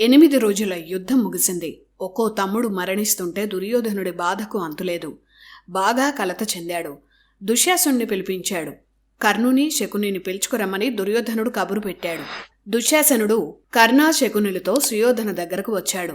ఎనిమిది రోజుల యుద్ధం ముగిసింది. ఒక్కో తమ్ముడు మరణిస్తుంటే దుర్యోధనుడి బాధకు అంతులేదు. బాగా కలత చెందాడు. దుశ్శాసుణ్ణి పిలిపించాడు. కర్ణుని శకునిని పిలుచుకురమ్మని దుర్యోధనుడు కబురు పెట్టాడు. దుశ్శాసనుడు కర్ణ శకునులతో సుయోధన దగ్గరకు వచ్చాడు.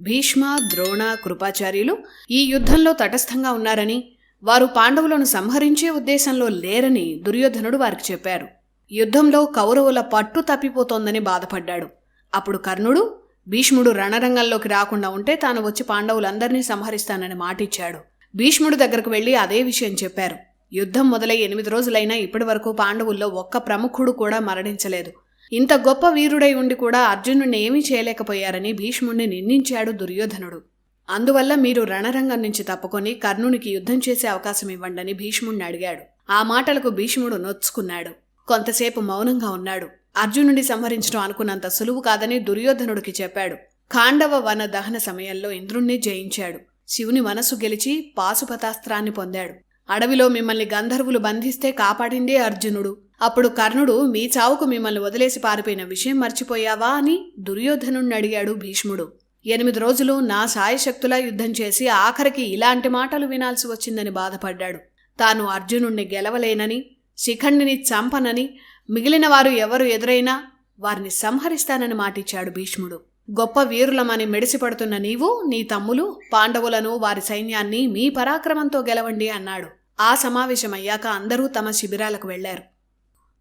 భీష్మ ద్రోణ కృపాచార్యులు ఈ యుద్ధంలో తటస్థంగా ఉన్నారని వారు పాండవులను సంహరించే ఉద్దేశంలో లేరని దుర్యోధనుడు వారికి చెప్పారు. యుద్ధంలో కౌరవుల పట్టు తప్పిపోతోందని బాధపడ్డాడు. అప్పుడు కర్ణుడు భీష్ముడు రణరంగంలోకి రాకుండా ఉంటే తాను వచ్చి పాండవులందరినీ సంహరిస్తానని మాటిచ్చాడు. భీష్ముడు దగ్గరకు వెళ్ళి అదే విషయం చెప్పారు. యుద్ధం మొదలై ఎనిమిది రోజులైనా ఇప్పటి వరకు పాండవుల్లో ఒక్క ప్రముఖుడు కూడా మరణించలేదు. ఇంత గొప్ప వీరుడై ఉండి కూడా అర్జునుడిని ఏమీ చేయలేకపోయారని భీష్ముడిని నిందించాడు దుర్యోధనుడు. అందువల్ల మీరు రణరంగం నుంచి తప్పుకొని కర్ణునికి యుద్ధం చేసే అవకాశం ఇవ్వండని భీష్ముడిని అడిగాడు. ఆ మాటలకు భీష్ముడు నొచ్చుకున్నాడు. కొంతసేపు మౌనంగా ఉన్నాడు. అర్జునుడి సంహరించడం అనుకున్నంత సులువు కాదని దుర్యోధనుడికి చెప్పాడు. ఖాండవ వన దహన సమయంలో ఇంద్రుణ్ణి జయించాడు. శివుని మనసు గెలిచి పాశుపతాస్త్రాన్ని పొందాడు. అడవిలో మిమ్మల్ని గంధర్వులు బంధిస్తే కాపాడిందే అర్జునుడు. అప్పుడు కర్ణుడు మీ చావుకు మిమ్మల్ని వదిలేసి పారిపోయిన విషయం మర్చిపోయావా? అని దుర్యోధనుణ్ణి అడిగాడు భీష్ముడు. ఎనిమిది రోజులు నా సాయశక్తులా యుద్ధం చేసి ఆఖరికి ఇలాంటి మాటలు వినాల్సి వచ్చిందని బాధపడ్డాడు. తాను అర్జునుణ్ణి గెలవలేనని శిఖండిని చంపనని మిగిలిన వారు ఎవరు ఎదురైనా వారిని సంహరిస్తానని మాటిచ్చాడు భీష్ముడు. గొప్ప వీరులమని మెడిసిపడుతున్న నీవు నీ తమ్ములు పాండవులను వారి సైన్యాన్ని మీ పరాక్రమంతో గెలవండి అన్నాడు. ఆ సమావేశమయ్యాక అందరూ తమ శిబిరాలకు వెళ్ళారు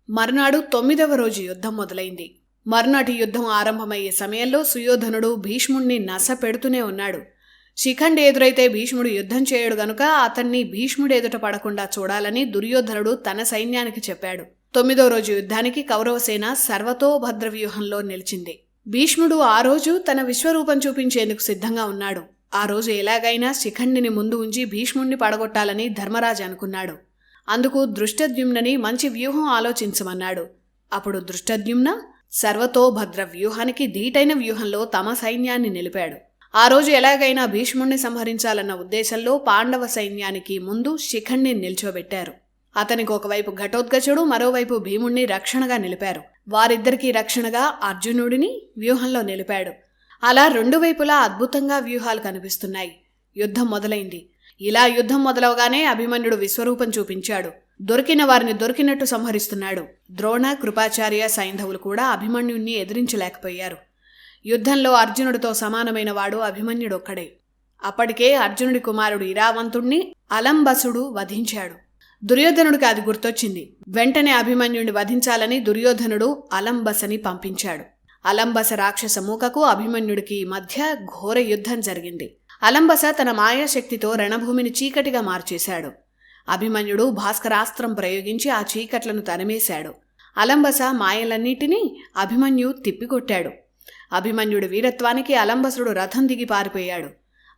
మర్నాడు తొమ్మిదవ రోజు యుద్ధం మొదలైంది. మర్నాటి యుద్ధం ఆరంభమయ్యే సమయంలో సుయోధనుడు భీష్ముణ్ణి నస పెడుతూనే ఉన్నాడు. శిఖండి ఎదురైతే భీష్ముడు యుద్ధం చేయడు గనుక అతన్ని భీష్ముడు ఎదుట పడకుండా చూడాలని దుర్యోధనుడు తన సైన్యానికి చెప్పాడు. తొమ్మిదో రోజు యుద్ధానికి కౌరవసేన సర్వతోభద్ర వ్యూహంలో నిలిచింది. భీష్ముడు ఆ రోజు తన విశ్వరూపం చూపించేందుకు సిద్ధంగా ఉన్నాడు. ఆ రోజు ఎలాగైనా శిఖండిని ముందు ఉంచి భీష్ముణ్ణి పడగొట్టాలని ధర్మరాజు అనుకున్నాడు. అందుకు దృష్టద్యుమ్నని మంచి వ్యూహం ఆలోచించమన్నాడు. అప్పుడు దృష్టద్యుమ్న సర్వతోభద్ర వ్యూహానికి ధీటైన వ్యూహంలో తమ సైన్యాన్ని నిలిపాడు. ఆ రోజు ఎలాగైనా భీష్ముణ్ణి సంహరించాలన్న ఉద్దేశంలో పాండవ సైన్యానికి ముందు శిఖండిని నిల్చోబెట్టారు. అతనికి ఒకవైపు ఘటోత్కచుడు మరోవైపు భీముణ్ణి రక్షణగా నిలిపారు. వారిద్దరికీ రక్షణగా అర్జునుడిని వ్యూహంలో నిలిపాడు. అలా రెండు వైపులా అద్భుతంగా వ్యూహాలు కనిపిస్తున్నాయి. యుద్ధం మొదలైంది. ఇలా యుద్ధం మొదలవగానే అభిమన్యుడు విశ్వరూపం చూపించాడు. దొరికిన వారిని దొరికినట్టు సంహరిస్తున్నాడు. ద్రోణ కృపాచార్య సైంధవులు కూడా అభిమన్యుణ్ణి ఎదిరించలేకపోయారు. యుద్ధంలో అర్జునుడితో సమానమైన వాడు అభిమన్యుడొక్కడే. అప్పటికే అర్జునుడి కుమారుడు ఇరావంతుణ్ణి అలంబసుడు వధించాడు. దుర్యోధనుడికి అది గుర్తొచ్చింది. వెంటనే అభిమన్యుడిని వధించాలని దుర్యోధనుడు అలంబసని పంపించాడు. అలంబస రాక్షస మూకకు అభిమన్యుడికి మధ్య ఘోర యుద్ధం జరిగింది. అలంబస తన మాయాశక్తితో రణభూమిని చీకటిగా మార్చేశాడు. అభిమన్యుడు భాస్కరాస్త్రం ప్రయోగించి ఆ చీకట్లను తరిమేశాడు. అలంబస మాయలన్నిటినీ అభిమన్యు తిప్పికొట్టాడు. అభిమన్యుడి వీరత్వానికి అలంబసుడు రథం దిగి పారిపోయాడు.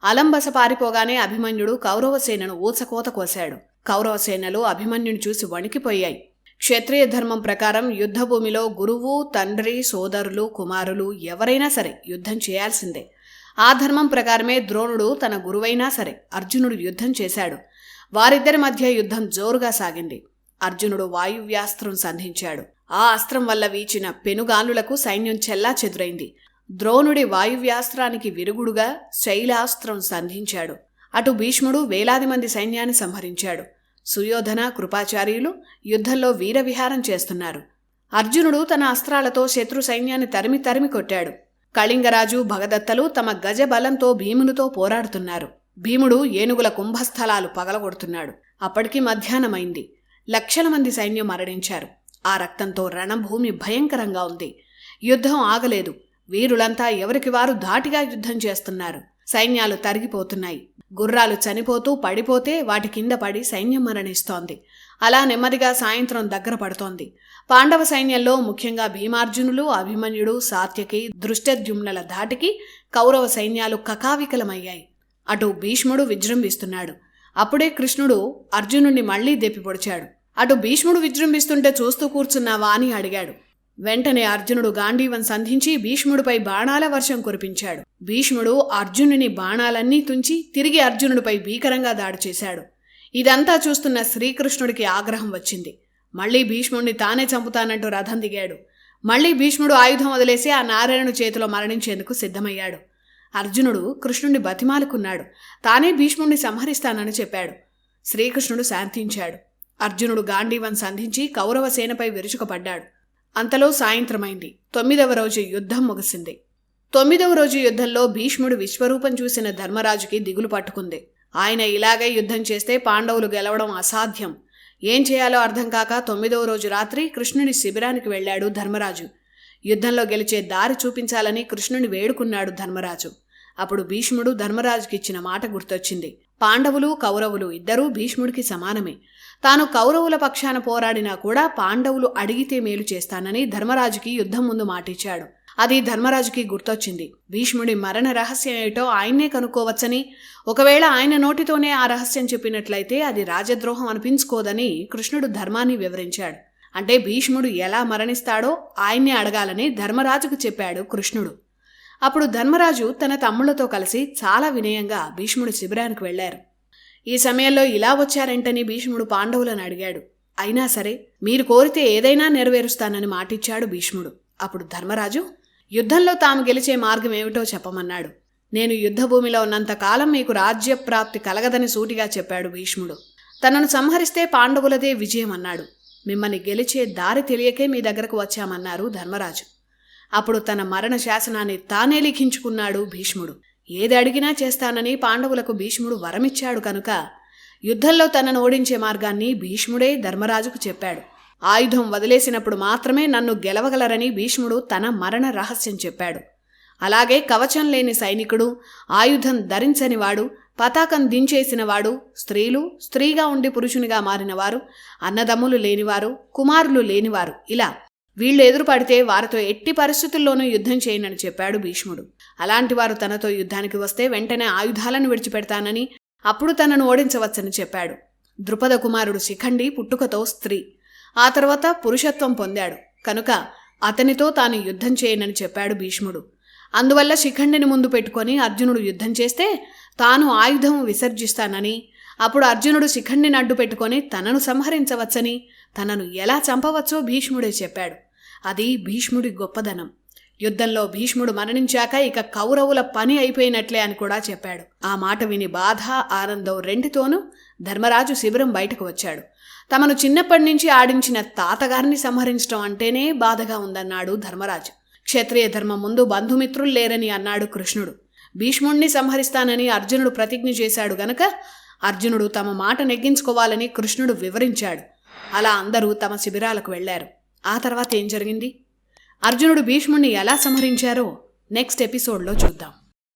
అలంబస పారిపోగానే అభిమన్యుడు కౌరవసేనను ఊచకోత కోశాడు. కౌరవసేనలు అభిమన్యుని చూసి వణికిపోయాయి. క్షత్రియ ధర్మం ప్రకారం యుద్ధభూమిలో గురువు తండ్రి సోదరులు కుమారులు ఎవరైనా సరే యుద్ధం చేయాల్సిందే. ఆ ధర్మం ప్రకారమే ద్రోణుడు తన గురువైనా సరే అర్జునుడు యుద్ధం చేశాడు. వారిద్దరి మధ్య యుద్ధం జోరుగా సాగింది. అర్జునుడు వాయువ్యాస్త్రం సంధించాడు. ఆ అస్త్రం వల్ల వీచిన పెనుగానులకు సైన్యం చెల్లా చెదురైంది. ద్రోణుడి వాయువ్యాస్త్రానికి విరుగుడుగా శైలాస్త్రం సంధించాడు. అటు భీష్ముడు వేలాది మంది సైన్యాన్ని సంహరించాడు. సుయోధన కృపాచార్యులు యుద్ధంలో వీరవిహారం చేస్తున్నారు. అర్జునుడు తన అస్త్రాలతో శత్రు సైన్యాన్ని తరిమి తరిమి కొట్టాడు. కళింగరాజు భగదత్తలు తమ గజ బలంతో భీమునితో పోరాడుతున్నారు. భీముడు ఏనుగుల కుంభస్థలాలు పగలగొడుతున్నాడు. అప్పటికి మధ్యాహ్నమైంది. లక్షల మంది సైన్యం మరణించారు. ఆ రక్తంతో రణభూమి భయంకరంగా ఉంది. యుద్ధం ఆగలేదు. వీరులంతా ఎవరికి వారు ధాటిగా యుద్ధం చేస్తున్నారు. సైన్యాలు తరిగిపోతున్నాయి. గుర్రాలు చనిపోతూ పడిపోతే వాటి కింద పడి సైన్యం మరణిస్తోంది. అలా నెమ్మదిగా సాయంత్రం దగ్గర పడుతోంది. పాండవ సైన్యంలో ముఖ్యంగా భీమార్జునులు అభిమన్యుడు సాత్యకి దృష్టద్యుమ్నల ధాటికి కౌరవ సైన్యాలు కకావికలమయ్యాయి. అటు భీష్ముడు విజృంభిస్తున్నాడు. అప్పుడే కృష్ణుడు అర్జునుణ్ణి మళ్ళీ దెప్పిపొడిచాడు. అటు భీష్ముడు విజృంభిస్తుంటే చూస్తూ కూర్చున్నావా అని అడిగాడు. వెంటనే అర్జునుడు గాంధీవం సంధించి భీష్ముడిపై బాణాల వర్షం కురిపించాడు. భీష్ముడు అర్జునుని బాణాలన్నీ తుంచి తిరిగి అర్జునుడిపై భీకరంగా దాడి చేశాడు. ఇదంతా చూస్తున్న శ్రీకృష్ణుడికి ఆగ్రహం వచ్చింది. మళ్ళీ భీష్ముడిని తానే చంపుతానంటూ రథం దిగాడు. మళ్ళీ భీష్ముడు ఆయుధం వదిలేసి ఆ నారాయణుడి చేతిలో మరణించేందుకు సిద్ధమయ్యాడు. అర్జునుడు కృష్ణుణ్ణి బతిమాలుకున్నాడు. తానే భీష్ముణ్ణి సంహరిస్తానని చెప్పాడు. శ్రీకృష్ణుడు శాంతించాడు. అర్జునుడు గాంధీవం సంధించి కౌరవ సేనపై విరుచుకుపడ్డాడు. అంతలో సాయంత్రమైంది. తొమ్మిదవ రోజు యుద్ధం ముగిసింది. తొమ్మిదవ రోజు యుద్ధంలో భీష్ముడు విశ్వరూపం చూసిన ధర్మరాజుకి దిగులు పట్టుకుంది. ఆయన ఇలాగే యుద్ధం చేస్తే పాండవులు గెలవడం అసాధ్యం. ఏం చేయాలో అర్థం కాక తొమ్మిదవ రోజు రాత్రి కృష్ణుని శిబిరానికి వెళ్ళాడు ధర్మరాజు. యుద్ధంలో గెలిచే దారి చూపించాలని కృష్ణుని వేడుకున్నాడు ధర్మరాజు. అప్పుడు భీష్ముడు ధర్మరాజుకి ఇచ్చిన మాట గుర్తొచ్చింది. పాండవులు కౌరవులు ఇద్దరూ భీష్ముడికి సమానమే. తాను కౌరవుల పక్షాన పోరాడినా కూడా పాండవులు అడిగితే మేలు చేస్తానని ధర్మరాజుకి యుద్ధం ముందు మాటిచ్చాడు. అది ధర్మరాజుకి గుర్తొచ్చింది. భీష్ముడి మరణ రహస్యం ఏటో ఆయన్నే కనుక్కోవచ్చని. ఒకవేళ ఆయన నోటితోనే ఆ రహస్యం చెప్పినట్లయితే అది రాజద్రోహం అనిపించుకోదని కృష్ణుడు ధర్మాన్ని వివరించాడు. అంటే భీష్ముడు ఎలా మరణిస్తాడో ఆయన్నే అడగాలని ధర్మరాజుకు చెప్పాడు కృష్ణుడు. అప్పుడు ధర్మరాజు తన తమ్ముళ్ళతో కలిసి చాలా వినయంగా భీష్ముడి శిబిరానికి వెళ్ళారు ఈ సమయంలో ఇలా వచ్చారేంటని భీష్ముడు పాండవులను అడిగాడు. అయినా సరే మీరు కోరితే ఏదైనా నెరవేరుస్తానని మాటిచ్చాడు భీష్ముడు. అప్పుడు ధర్మరాజు యుద్ధంలో తాము గెలిచే మార్గం ఏమిటో చెప్పమన్నాడు. నేను యుద్ధభూమిలో ఉన్నంతకాలం మీకు రాజ్యప్రాప్తి కలగదని సూటిగా చెప్పాడు భీష్ముడు. తనను సంహరిస్తే పాండవులదే విజయం అన్నాడు. మిమ్మల్ని గెలిచే దారి తెలియకే మీ దగ్గరకు వచ్చామన్నారు ధర్మరాజు. అప్పుడు తన మరణ శాసనాన్ని తానే లిఖించుకున్నాడు భీష్ముడు. ఏది అడిగినా చేస్తానని పాండవులకు భీష్ముడు వరమిచ్చాడు కనుక యుద్ధంలో తనను ఓడించే మార్గాన్ని భీష్ముడే ధర్మరాజుకు చెప్పాడు. ఆయుధం వదిలేసినప్పుడు మాత్రమే నన్ను గెలవగలరని భీష్ముడు తన మరణ రహస్యం చెప్పాడు. అలాగే కవచం లేని సైనికుడు ఆయుధం ధరించనివాడు పతాకం దించేసినవాడు స్త్రీలు స్త్రీగా ఉండి పురుషునిగా మారినవారు అన్నదమ్ములు లేనివారు కుమారులు లేనివారు ఇలా వీళ్ళు ఎదురుపడితే వారితో ఎట్టి పరిస్థితుల్లోనూ యుద్ధం చేయనని చెప్పాడు భీష్ముడు. అలాంటి వారు తనతో యుద్ధానికి వస్తే వెంటనే ఆయుధాలను విడిచిపెడతానని అప్పుడు తనను ఓడించవచ్చని చెప్పాడు. ద్రుపద కుమారుడు శిఖండి పుట్టుకతో స్త్రీ. ఆ తర్వాత పురుషత్వం పొందాడు. కనుక అతనితో తాను యుద్ధం చేయనని చెప్పాడు భీష్ముడు. అందువల్ల శిఖండిని ముందు పెట్టుకొని అర్జునుడు యుద్ధం చేస్తే తాను ఆయుధం విసర్జిస్తానని అప్పుడు అర్జునుడు శిఖండిని అడ్డు పెట్టుకొని తనను సంహరించవచ్చని తనను ఎలా చంపవచ్చో భీష్ముడే చెప్పాడు. అది భీష్ముడి గొప్పదనం. యుద్ధంలో భీష్ముడు మరణించాక ఇక కౌరవుల పని అయిపోయినట్లే అని కూడా చెప్పాడు. ఆ మాట విని బాధ ఆనందం రెండితోనూ ధర్మరాజు శిబిరం బయటకు వచ్చాడు. తమను చిన్నప్పటి నుంచి ఆడించిన తాతగారిని సంహరించడం అంటేనే బాధగా ఉందన్నాడు ధర్మరాజు. క్షత్రియ ధర్మం ముందు బంధుమిత్రులు లేరని అన్నాడు కృష్ణుడు. భీష్ముణ్ణి సంహరిస్తానని అర్జునుడు ప్రతిజ్ఞ చేశాడు గనక అర్జునుడు తమ మాట నెగ్గించుకోవాలని కృష్ణుడు వివరించాడు. అలా అందరూ తమ శిబిరాలకు వెళ్ళారు ఆ తర్వాత ఏం జరిగింది? అర్జునుడు భీష్ముణ్ణి ఎలా సంహరించారో నెక్స్ట్ ఎపిసోడ్లో చూద్దాం.